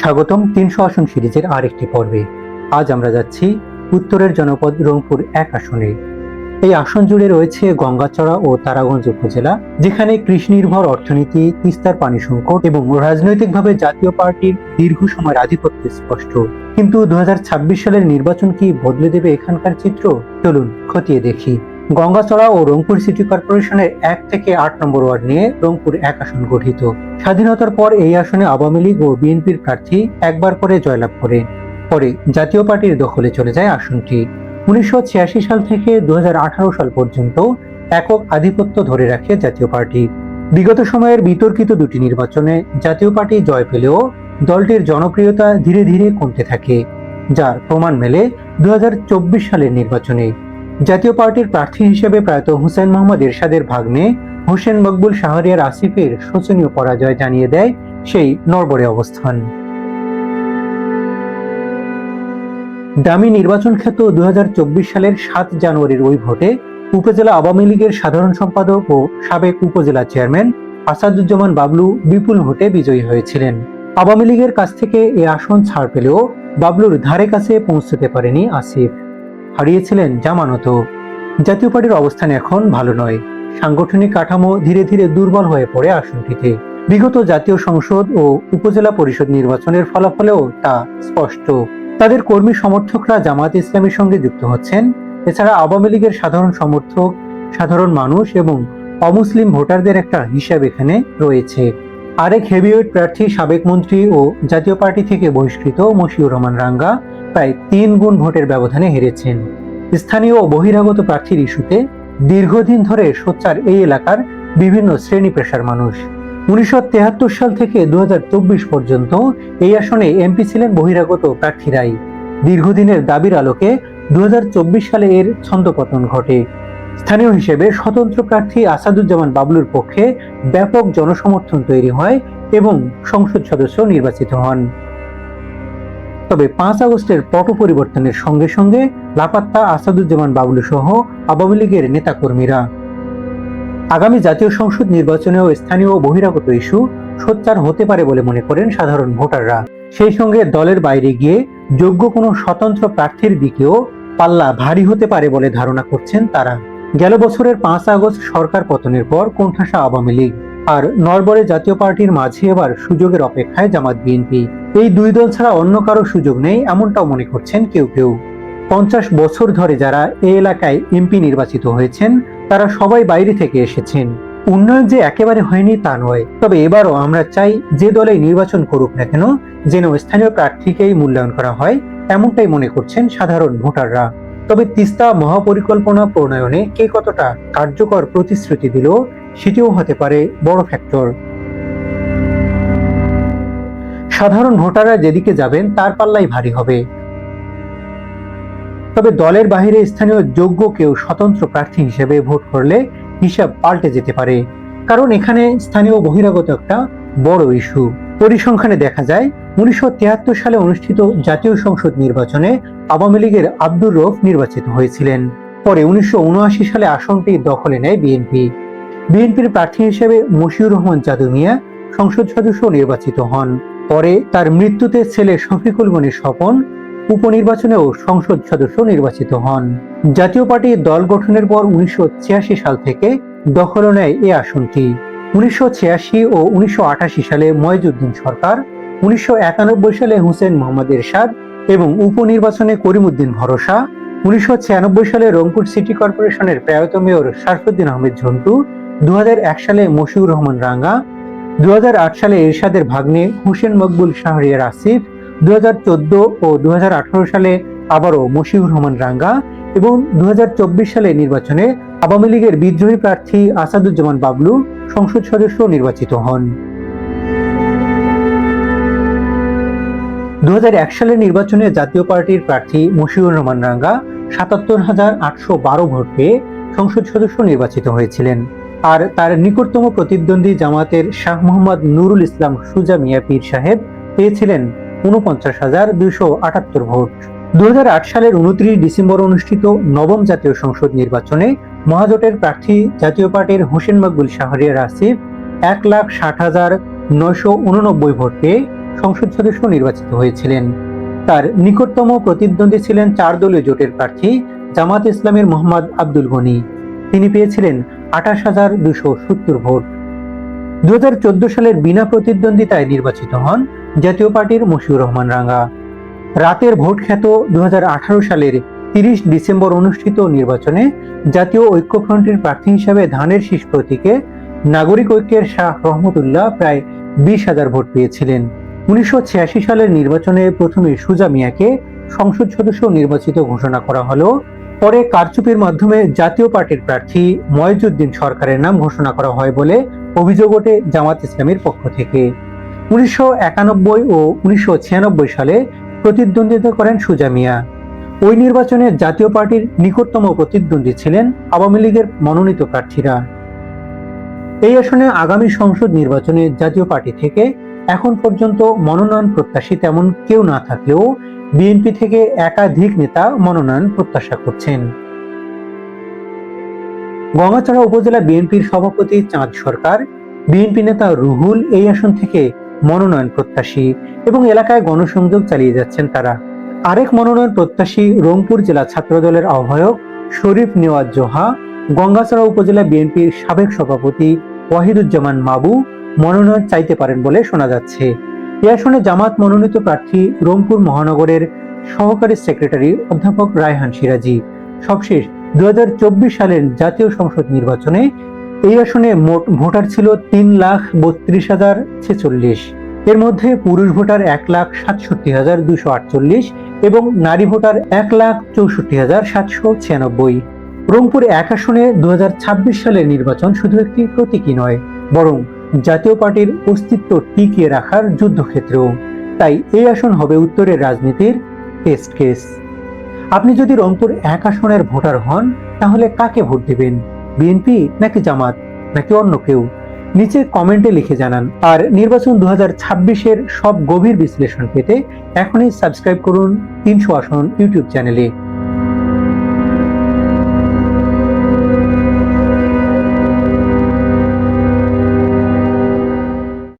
স্বাগতম তিনশো আসন সিরিজের আরেকটি পর্বে। আজ আমরা যাচ্ছি উত্তরের জনপদ রংপুর এক আসনে। এই আসন জুড়ে রয়েছে গঙ্গাচড়া ও তারাগঞ্জ উপজেলা, যেখানে কৃষি নির্ভর অর্থনীতি, তিস্তার পানি সংকট এবং রাজনৈতিকভাবে জাতীয় পার্টির দীর্ঘ সময়ের আধিপত্য স্পষ্ট। কিন্তু দু হাজার ছাব্বিশ সালের নির্বাচন কি বদলে দেবে এখানকার চিত্র? চলুন খতিয়ে দেখি। গঙ্গাচড়া ও রংপুর সিটি কর্পোরেশনের এক থেকে আট নম্বর ওয়ার্ড নিয়ে রংপুর এক আসন গঠিত। স্বাধীনতার পর এই আসনে আওয়ামী লীগ ও বিএনপির প্রার্থী একবার করে জয়লাভ করে। পরে জাতীয় পার্টির দখলে চলে যায় আসনটি। উনিশশো সাল থেকে দু সাল পর্যন্ত একক আধিপত্য ধরে রাখে জাতীয় পার্টি। বিগত সময়ের বিতর্কিত দুটি নির্বাচনে জাতীয় পার্টি জয় পেলেও দলটির জনপ্রিয়তা ধীরে ধীরে কমতে থাকে, যার প্রমাণ মেলে দু হাজার চব্বিশ সালের নির্বাচনে। জাতীয় পার্টির প্রার্থী হিসেবে প্রয়াত হুসেন মোহাম্মদ এরশাদের ভাগ্নে হোসেন মকবুল শাহরিয়ার আসিফের শোচনীয় পরাজয় জানিয়ে দেয় সেই নরবরে অবস্থান। দামি নির্বাচন খ্যাত দু সালের সাত জানুয়ারির ওই ভোটে উপজেলা আওয়ামী লীগের সাধারণ সম্পাদক ও সাবেক উপজেলা চেয়ারম্যান আসাদুজ্জামান বাবলু বিপুল ভোটে বিজয়ী হয়েছিলেন। আওয়ামী লীগের কাছ থেকে এ আসন ছাড় পেলেও বাবলুর ধারে কাছে পৌঁছতে পারেনি আসিফ। হারিয়েছিলেন জামানতও জাতীয় পার্টির অবস্থান এখন ভালো নয়। সাংগঠনিক কাঠামো ধীরে ধীরে দুর্বল হয়ে পড়ে আসনটিতে। বিগত জাতীয় সংসদ ও উপজেলা পরিষদ নির্বাচনের ফলাফলেও তা স্পষ্ট। তাদের কর্মী সমর্থকরা জামাত ইসলামের সঙ্গে যুক্ত হচ্ছেন। এছাড়া আওয়ামী লীগের সাধারণ সমর্থক, সাধারণ মানুষ এবং অমুসলিম ভোটারদের একটা হিসাব এখানে রয়েছে। আরেক হেভিওয়েট প্রার্থী সাবেক মন্ত্রী ও জাতীয় পার্টি থেকে বহিষ্কৃত মশিউর রহমান রাঙ্গা প্রায় তিন গুণ ভোটের ব্যবধানে হেরেছেন। স্থানীয় বহিরাগত প্রার্থীর ইস্যুতে দীর্ঘদিন ধরে সোচ্চার এই এলাকার বিভিন্ন শ্রেণি পেশার মানুষ। উনিশশো সাল থেকে দু পর্যন্ত এই আসনে এমপি ছিলেন বহিরাগত প্রার্থীরাই। দীর্ঘদিনের দাবির আলোকে দু হাজার চব্বিশ সালে এর ছন্দপতন ঘটে। স্থানীয় হিসেবে স্বতন্ত্র প্রার্থী আসাদুজ্জামান বাবলুর পক্ষে ব্যাপক জনসমর্থন তৈরি হয় এবং সংসদ সদস্য নির্বাচিত হন। তবে পাঁচ আগস্টের পট পরিবর্তনের সঙ্গে সঙ্গে লাপাত্তা, আসাদুজ্জামান বাবলু সহ আওয়ামী লীগের নেতাকর্মীরা। আগামী জাতীয় সংসদ নির্বাচনেও স্থানীয় বহিরাগত ইস্যু সোচ্চার হতে পারে বলে মনে করেন সাধারণ ভোটাররা। সেই সঙ্গে দলের বাইরে গিয়ে যোগ্য কোনো স্বতন্ত্র প্রার্থীর দিকেও পাল্লা ভারী হতে পারে বলে ধারণা করছেন তারা। গেল বছরের পাঁচ আগস্ট সরকার পতনের পর কোণঠাসা আওয়ামী লীগ। আর নরবরে জাতীয় পার্টির মাঝে এবার সুযোগের অপেক্ষায় জামাত বিএনপি। এই দুই দল ছাড়া অন্য কারও সুযোগ নেই এমনটাও মনে করছেন কেউ কেউ। পঞ্চাশ বছর ধরে যারা এই এলাকায় এমপি নির্বাচিত হয়েছেন, তারা সবাই বাইরে থেকে এসেছেন। উন্নয়ন যে একেবারে হয়নি তা নয়। তবে এবারও আমরা চাই যে দলে নির্বাচন করুক না কেন, যেন স্থানীয় প্রার্থীকেই মূল্যায়ন করা হয়, এমনটাই মনে করছেন সাধারণ ভোটাররা। তবে তিস্তা মহাপরিকল্পনা প্রণয়নে কে কতটা কার্যকর প্রতিশ্রুতি দিল, সেটিও হতে পারে বড় ফ্যাক্টর সাধারণ ভোটাররা যেদিকে যাবেন, তার পাল্লাই ভারী হবে। তবে দলের বাহিরে স্থানীয় যোগ্য কেউ স্বতন্ত্র প্রার্থী হিসেবে ভোট করলে হিসাব পাল্টে যেতে পারে। কারণ এখানে স্থানীয় বহিরাগত একটা বড় ইস্যু। পরিসংখ্যানে দেখা যায়, উনিশশো সালে অনুষ্ঠিত জাতীয় সংসদ নির্বাচনে আওয়ামী লীগের আব্দুর রফ নির্বাচিত হয়েছিলেন। পরে উনিশশো উনআশি সালে আসনটি দখলে নেয় বিএনপি। বিএনপির প্রার্থী হিসেবে মশিউর রহমান জাদু মিয়া সংসদ সদস্য নির্বাচিত হন। পরে তার মৃত্যুতে ছেলে শফিকুল গনির স্বপন, উপনির্বাচনেও সংসদ সদস্য নির্বাচিত হন। জাতীয় পার্টি দল গঠনের পর উনিশশো ছিয়াশি সাল থেকে দখল নেয় এ আসনটি। উনিশশো ছিয়াশি ও উনিশশো আটাশি সালে ময়জুদ্দিন সরকার, উনিশশো একানব্বই সালে হুসেন মোহাম্মদ এরশাদ এবং উপনির্বাচনে করিমুদ্দিন ভরসা, উনিশশো ছিয়ানব্বই সালে রংপুর সিটি কর্পোরেশনের প্রয়াত মেয়র শারফুদ্দিন আহমেদ ঝন্টু দু হাজার এক সালে মশিউর রহমান রাঙ্গা দু হাজার আট সালে এরশাদের ভাগ্নে হুসেন মকবুল শাহরিয়ার আসিফ দু ও দু সালে আবারও মশিউর রহমান রাঙ্গা এবং দু সালে নির্বাচনে আওয়ামী লীগের বিদ্রোহী প্রার্থী আসাদুজ্জামান বাবলু সংসদ সদস্য নির্বাচিত হন। দু হাজার এক সালের নির্বাচনে জাতীয় পার্টির প্রার্থী মশিউর রহমান রাঙ্গা সাতাত্তর হাজার আটশো বারো ভোট পেয়ে সংসদ সদস্য নির্বাচিত হয়েছিলেন। আর তার নিকটতম প্রতিদ্বন্দ্বী জামাতের শাহ মোহাম্মদ নুরুল ইসলাম সুজা মিয়া পীর সাহেব পেয়েছিলেন উনপঞ্চাশ হাজার দুইশো আটাত্তর ভোট। দু সালের উনত্রিশ ডিসেম্বর অনুষ্ঠিত নবম জাতীয় সংসদ নির্বাচনে মহাজোটের প্রার্থী জাতীয় পার্টির হোসেন মকবুল শাহরিয়ার আসিফ এক লাখ ষাট হাজার নয়শো উননব্বই ভোট পেয়ে সংসদ সদস্য নির্বাচিত হয়েছিলেন। তার নিকটতম প্রতিদ্বন্দ্বী ছিলেন চার দলীয় জোটের প্রার্থী জামাত ইসলামের মোহাম্মদ আব্দুল গনি। তিনি পেয়েছিলেন আঠাশ হাজার দুশো সত্তর ভোট। দু সালের বিনা প্রতিদ্বন্দ্বিতায় নির্বাচিত হন জাতীয় পার্টির মশিউর রহমান রাঙ্গা। রাতের ভোট খ্যাত দু সালের তিরিশ ডিসেম্বর অনুষ্ঠিত নির্বাচনে জাতীয় ঐক্যফ্রন্টের প্রার্থী হিসাবে ধানের শীষ প্রতীকে নাগরিক ঐক্যের শাহ রহমতুল্লাহ প্রায় বিশ হাজার ভোট পেয়েছিলেন। উনিশশো ছিয়াশি সালের নির্বাচনে প্রথমে সুজা মিয়াকে সংসদ সদস্য নির্বাচিত ঘোষণা করা হলো। পরে কারচুপির মাধ্যমে জাতীয় পার্টির প্রার্থী ময়জুদ্দিন সরকারের নাম ঘোষণা করা হয় বলে অভিযোগ ওঠে জামাত ইসলামের পক্ষ থেকে। উনিশশো একানব্বই ও উনিশশো ছিয়ানব্বই সালে প্রতিদ্বন্দ্বিতা করেন সুজা মিয়া। ওই নির্বাচনে জাতীয় পার্টির নিকটতম প্রতিদ্বন্দ্বী ছিলেন আওয়ামী লীগের মনোনীত প্রার্থীরা। এই আসনে আগামী সংসদ নির্বাচনে জাতীয় পার্টি থেকে এখন পর্যন্ত মনোনয়ন প্রত্যাশী তেমন কেউ না থাকলেও বিএনপি থেকে একাধিক নেতা মনোনয়ন প্রত্যাশা করছেন। গঙ্গাচড়া উপজেলা বিএনপির সভাপতি চাঁদ সরকার, বিএনপি নেতা রুহুল এই আসন থেকে মনোনয়ন প্রত্যাশী এবং এলাকায় গণসংযোগ চালিয়ে যাচ্ছেন তারা। আরেক মনোনয়ন প্রত্যাশী রংপুর জেলা ছাত্রদলের আহ্বায়ক শরীফ নেওয়াজ জোহা গঙ্গাচড়া উপজেলা বিএনপির সাবেক সভাপতি ওয়াহিদুজ্জামান মাবু মনোনয়ন চাইতে পারেন বলে শোনা যাচ্ছে। এ আসনে জামাত মনোনীত প্রার্থী রংপুর মহানগরের সহকারী সেক্রেটারি অধ্যাপক রায়হান সিরাজি। সবশেষ দু সালের জাতীয় সংসদ নির্বাচনে এই আসনে মোট ভোটার ছিল তিন লাখ বত্রিশ হাজার ছেচল্লিশ। এর মধ্যে পুরুষ ভোটার এক লাখ সাতষট্টি হাজার দুশো আটচল্লিশ এবং নারী ভোটার এক লাখ চৌষট্টি হাজার সাতশো ছিয়ানব্বই। রংপুর এক আসনে দুই হাজার ছাব্বিশ সালের নির্বাচন শুধু একটি প্রতীকী নয়, বরং জাতীয় পার্টির অস্তিত্ব টিকিয়ে রাখার যুদ্ধক্ষেত্রেও। তাই এই আসন হবে উত্তরের রাজনীতির টেস্ট কেস আপনি যদি রংপুর এক আসনের ভোটার হন, তাহলে কাকে ভোট দিবেন? বিএনপি নাকি জামাত, নাকি অন্য কেউ? নিচে কমেন্টে লিখে জানান। আর নির্বাচন দু হাজার সব গভীর বিশ্লেষণ পেতে এখনই সাবস্ক্রাইব করুন তিনশো আসন ইউটিউব চ্যানেলে।